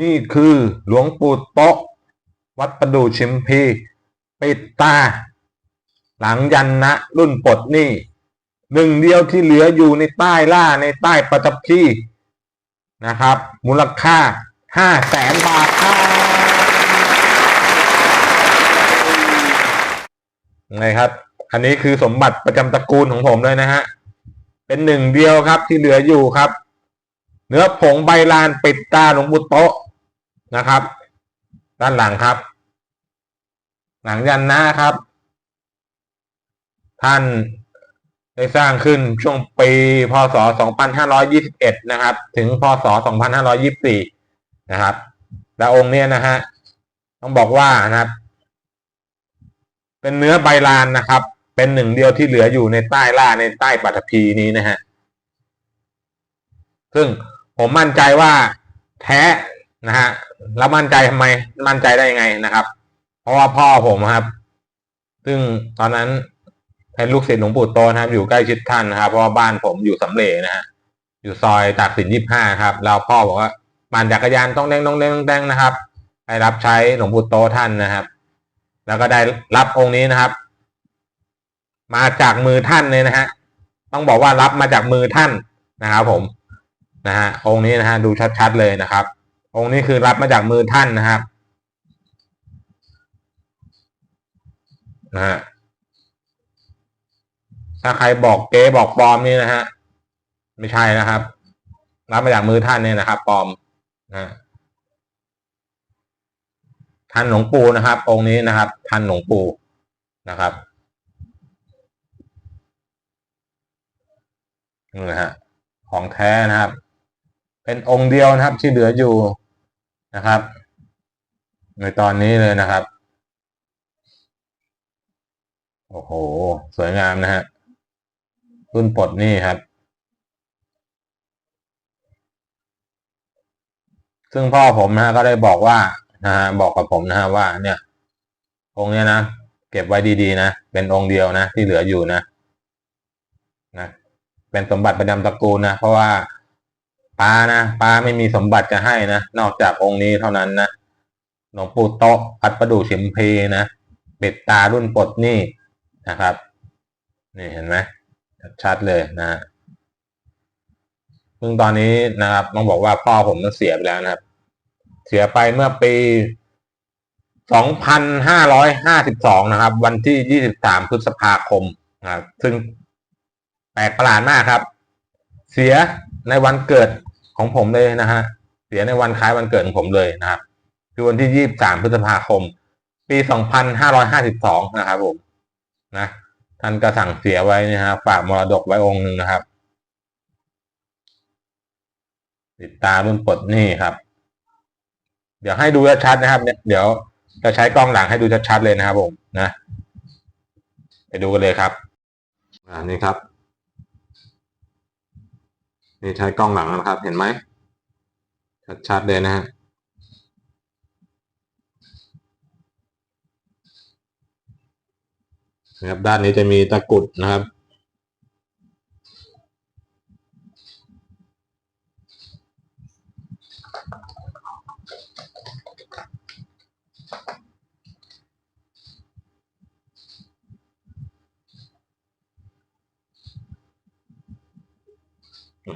นี่คือหลวงปู่โต๊ะ วัดประดูชิมพีปิดตา หลังยันนะรุ่นปลดหนี้หนึ่งเดียวที่เหลืออยู่ในใต้ล่าในใต้ประทับที่นะครับ มูลค่าห้าแสนบาทครับไงครับ อันนี้คือสมบัติประจำตระกูลของผมเลยนะฮะ เป็นหนึ่งเดียวครับที่เหลืออยู่ครับ เนื้อผงใบลานปิดตาหลวงปู่โตะนะครับ ด้านหลังครับ หลังยันนะครับ ท่านได้สร้างขึ้นช่วงปีพศ 2521 นะครับ ถึงพศ 2524 นะครับ และองค์เนี้ยนะฮะต้องบอกว่านะครับ เป็นเนื้อใบลานนะครับ เป็นหนึ่งเดียวที่เหลืออยู่ในใต้ล่าในใต้ปัตภีนี้นะฮะซึ่ง ผมมั่นใจว่าแท้นะฮะแล้วมั่นใจทำไม มั่นใจได้ยังไงนะครับ เพราะว่าพ่อผมครับ ซึ่งตอนนั้นเป็นลูกศิษย์หลวงปู่โตนะครับ อยู่ใกล้ชิดท่านนะครับ เพราะว่าบ้านผมอยู่สำเร็จนะฮะอยู่ซอยตากสินยี่ห้าครับ แล้วพ่อบอกว่าปั่นจักรยานต้องเด้งต้องเด้งต้องเด้งนะครับไปรับใช้หลวงปู่โตท่านนะครับ แล้วก็ได้รับองค์นี้นะครับ มาจากมือท่านเลยนะฮะต้องบอกว่ารับมาจากมือท่านนะครับผม นะฮะองค์นี้นะฮะดูชัดๆเลยนะครับ องค์นี้คือรับมาจากมือท่านนะครับนะฮะถ้าใครบอกเก๊บอกปลอมนี่นะฮะไม่ใช่นะครับ รับมาจากมือท่านเนี่ยนะครับปลอมนะฮะท่านหลวงปู่นะครับ องค์นี้นะครับ ท่านหลวงปู่นะครับนี่นะฮะของแท้นะครับ เป็นองค์เดียวนะครับที่เหลืออยู่นะครับ ในตอนนี้เลยนะครับ โอ้โห สวยงามนะฮะรุ่นปลดนี่ครับ ซึ่งพ่อผมนะฮะก็ได้บอกว่านะฮะบอกกับผมนะฮะว่า เนี่ย องค์เนี้ยนะเก็บไว้ดีๆนะเป็นองค์เดียวนะที่เหลืออยู่นะนะเป็นสมบัติประจำตระกูลนะเพราะว่า ป้านะป้าไม่มีสมบัติจะให้นะ นอกจากองค์นี้เท่านั้นนะหลวงปู่โตะพัดประดู่ฉิมพีนะปิดตารุ่นปลดหนี้นะครับ นี่เห็นไหมชัดเลยนะฮะซึ่งตอนนี้นะครับต้องบอกว่าพ่อผมนั้นเสียไปแล้วนะครับ เสียไปเมื่อปี2552นะครับ วันที่23พฤษภาคมนะครับซึ่งแปลกประหลาดมากครับ เสียในวันเกิด ของผมเลยนะฮะเสียในวันคล้ายวันเกิดของผมเลยนะครับคือวันที่23พฤษภาคม ปี2552นห้าร้อยห้าสิบสองนะครับผมนะท่านก็สั่งเสียไว้นะฮะฝากมรดกไว้องค์หนึ่งนะครับ ติดตารุ่นปลดนี่ครับ เดี๋ยวให้ดูชัดนะครับเนี่ยเดี๋ยวจะใช้กล้องหลังให้ดูชัดๆเลยนะครับผมนะ ไปดูกันเลยครับ อ่านี่ครับ นี่ใช้กล้องหลังนะครับ เห็นไหมชัดๆเลยนะฮะนะครับด้านนี้จะมีตะกุดนะครับ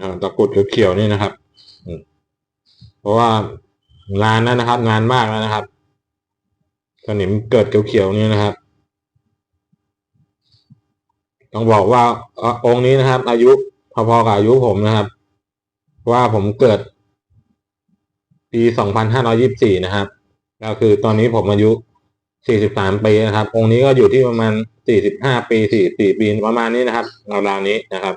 นะครับตะกุดเขียวๆนี่นะครับเพราะว่างานนั้นนะครับงานมากแล้วนะครับสนิมเกิดเขียวๆนี่นะครับ ต้องบอกว่าออองค์นี้นะครับ อายุพอๆกับอายุผมนะครับ ว่าผมเกิด ปีสองพันห้าร้อยิบสี่นะครับ ก็คือตอนนี้ผมอายุสี่สิบสามปีนะครับ องค์นี้ก็อยู่ที่ประมาณสี่สิบห้าปีสี่สี่ปีประมาณนี้นะครับราวๆนี้นะครับ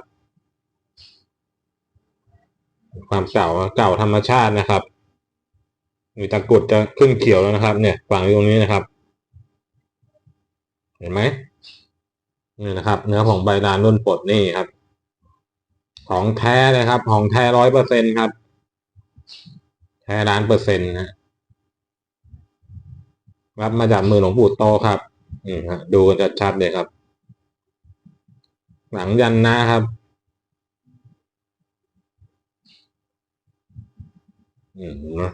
ความเก่าเก่าธรรมชาตินะครับมีตะกุดจะขึ้นเขียวแล้วนะครับ เนี่ยฝังอยู่ตรงนี้นะครับ เห็นไหมนี่นะครับ เนื้อของใบลานรุ่นปลดนี่ครับ ของแท้เลยครับ ของแท้ร้อยเปอร์เซ็นครับ แท้ล้านเปอร์เซ็นต์นะรับมาจากมือหลวงปู่โตครับนี่ฮะดูกันชัดๆเลยครับ หลังยันนะครับ อืมนะ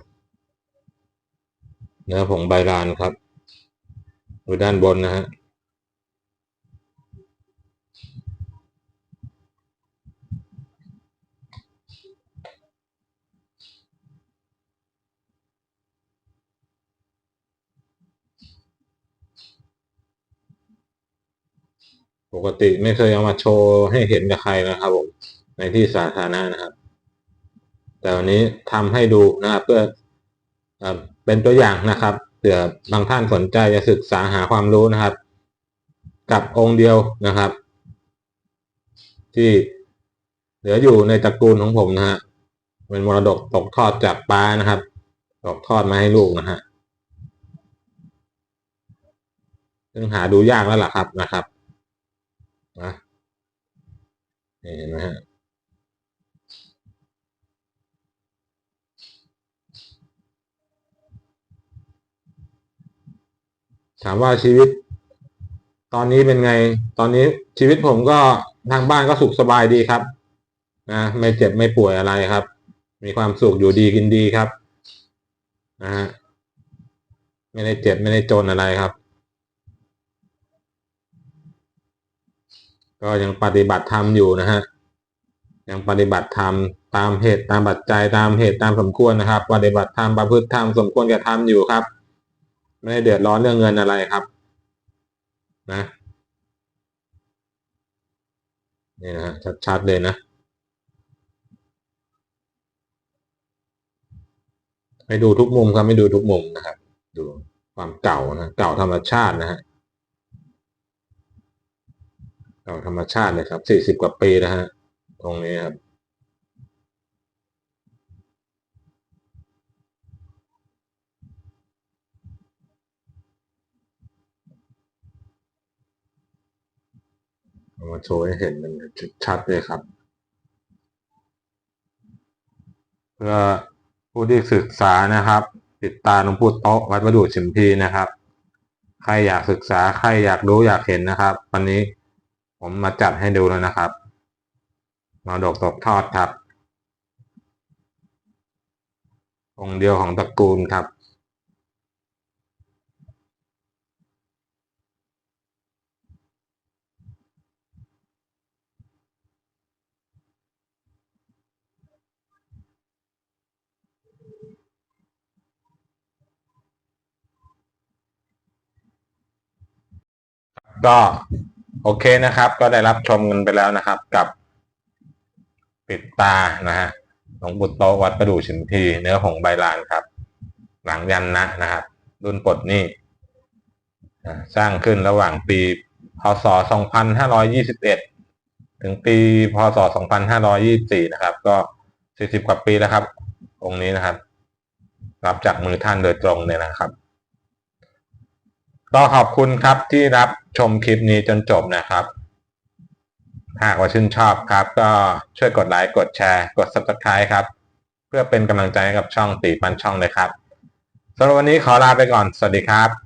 เนื้อผงใบลานครับอยู่ด้านบนนะฮะปกติไม่เคยเอามาโชว์ให้เห็นกับใครนะครับผมในที่สาธารณะนะครับ แต่วันนี้ทำให้ดูนะครับเพื่อเป็นตัวอย่างนะครับเผื่อบางท่านสนใจจะศึกษาหาความรู้นะครับ กับองค์เดียวนะครับ ที่เหลืออยู่ในตระกูลของผมนะฮะเป็นมรดกตกทอดจากป้านะครับ ตกทอดมาให้ลูกนะฮะซึ่งหาดูยากแล้วล่ะครับนะครับนะนี่เห็นไหมฮะ ถามว่าชีวิต ตอนนี้เป็นไง ตอนนี้ชีวิตผมก็ทางบ้านก็สุขสบายดีครับ นะไม่เจ็บไม่ป่วยอะไรครับ มีความสุขอยู่ดีกินดีครับนะฮะไม่ได้เจ็บไม่ได้จนอะไรครับ ก็ยังปฏิบัติธรรมอยู่นะฮะยังปฏิบัติธรรมตามเหตุตามปัจจัยตามเหตุตามสมควรนะครับ ปฏิบัติธรรมประพฤติธรรมสมควรแก่ธรรมอยู่ครับ ไม่ได้เดือดร้อนเรื่องเงินอะไรครับ นะนี่นะชัดๆเลยนะให้ดูทุกมุมครับไม่ดูทุกมุมนะครับ ดูความเก่านะเก่าธรรมชาตินะฮะเก่าธรรมชาติเลยครับสี่สิบกว่าปีนะฮะตรงนี้ครับ มาโชว์ให้เห็นมันชัดเลยครับ เพื่อผู้ที่ศึกษานะครับ ติดตามหลวงปู่โต๊ะวัดประดูชิมพีนะครับ ใครอยากศึกษาใครอยากรู้อยากเห็นนะครับ วันนี้ผมมาจัดให้ดูแล้วนะครับมรดกตกทอดครับองเดียวของตระกูลครับ ก็โอเคนะครับ ก็ได้รับชมกันไปแล้วนะครับ กับปิดตานะฮะหลวงปู่โตวัดประดู่ชิมพีเนื้อผงใบลานครับ หลังยันนะนะครับ รุ่นปลดนี่สร้างขึ้นระหว่างปี พศ 2521 ถึงปี พศ 2524 นะครับ ก็ 40 กว่าปีแล้วครับ องค์นี้นะครับ รับจากมือท่านโดยตรงเลยนะครับ ก็ขอบคุณครับที่รับชมคลิปนี้จนจบนะครับ หากว่าชื่นชอบครับ ก็ช่วยกดไลค์กดแชร์ กด subscribe ครับ เพื่อเป็นกำลังใจให้กับช่องตีปันช่องเลยครับสำหรับวันนี้ขอลาไปก่อน สวัสดีครับ